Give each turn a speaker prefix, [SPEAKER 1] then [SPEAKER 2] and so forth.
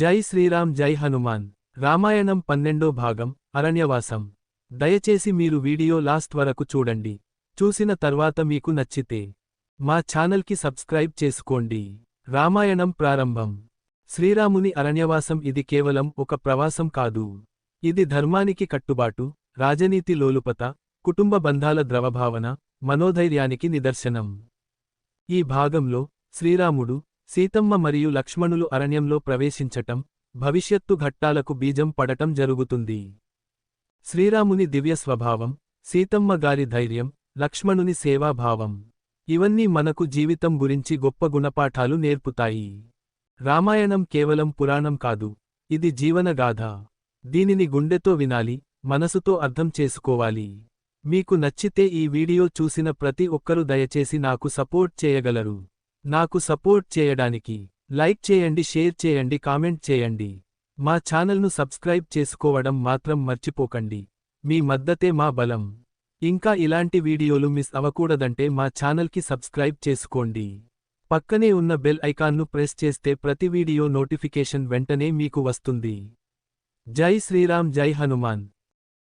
[SPEAKER 1] జై శ్రీరామ్ జై హనుమాన్. రామాయణం పన్నెండో భాగం అరణ్యవాసం. దయచేసి మీరు వీడియో లాస్ట్ వరకు చూడండి. చూసిన తర్వాత మీకు నచ్చితే మా ఛానల్కి సబ్స్క్రైబ్ చేసుకోండి. రామాయణం ప్రారంభం. శ్రీరాముని అరణ్యవాసం ఇది కేవలం ఒక ప్రవాసం కాదు. ఇది ధర్మానికి కట్టుబాటు రాజనీతి లోలుపత కుటుంబ బంధాల ద్రవభావన మనోధైర్యానికి నిదర్శనం. ఈ భాగంలో శ్రీరాముడు సీతమ్మ మరియు లక్ష్మణులు అరణ్యంలో ప్రవేశించటం భవిష్యత్తు ఘట్టాలకు బీజం పడటం జరుగుతుంది. శ్రీరాముని దివ్య స్వభావం సీతమ్మ గారి ధైర్యం లక్ష్మణుని సేవాభావం. ఇవన్నీ మనకు జీవితం గురించి గొప్ప గుణపాఠాలు నేర్పుతాయి. రామాయణం కేవలం పురాణం కాదు ఇది జీవనగాథ దీనిని గుండెతో వినాలి మనసుతో అర్థం చేసుకోవాలి. మీకు నచ్చితే ఈ వీడియో చూసిన ప్రతి ఒక్కరూ దయచేసి నాకు సపోర్ట్ చేయగలరు. నాకు సపోర్ట్ చేయడానికి. లైక్ చేయండి షేర్ చేయండి కామెంట్ చేయండి. మా ఛానల్ను సబ్స్క్రైబ్ చేసుకోవడం మాత్రం మర్చిపోకండి. మీ మద్దతే మా బలం. ఇంకా ఇలాంటి వీడియోలు మిస్ అవ్వకూడదంటే మా ఛానల్కి సబ్స్క్రైబ్ చేసుకోండి. పక్కనే ఉన్న బెల్ ఐకాన్ను ప్రెస్ చేస్తే ప్రతి వీడియో నోటిఫికేషన్ వెంటనే మీకు వస్తుంది. జై శ్రీరామ్ జై హనుమాన్.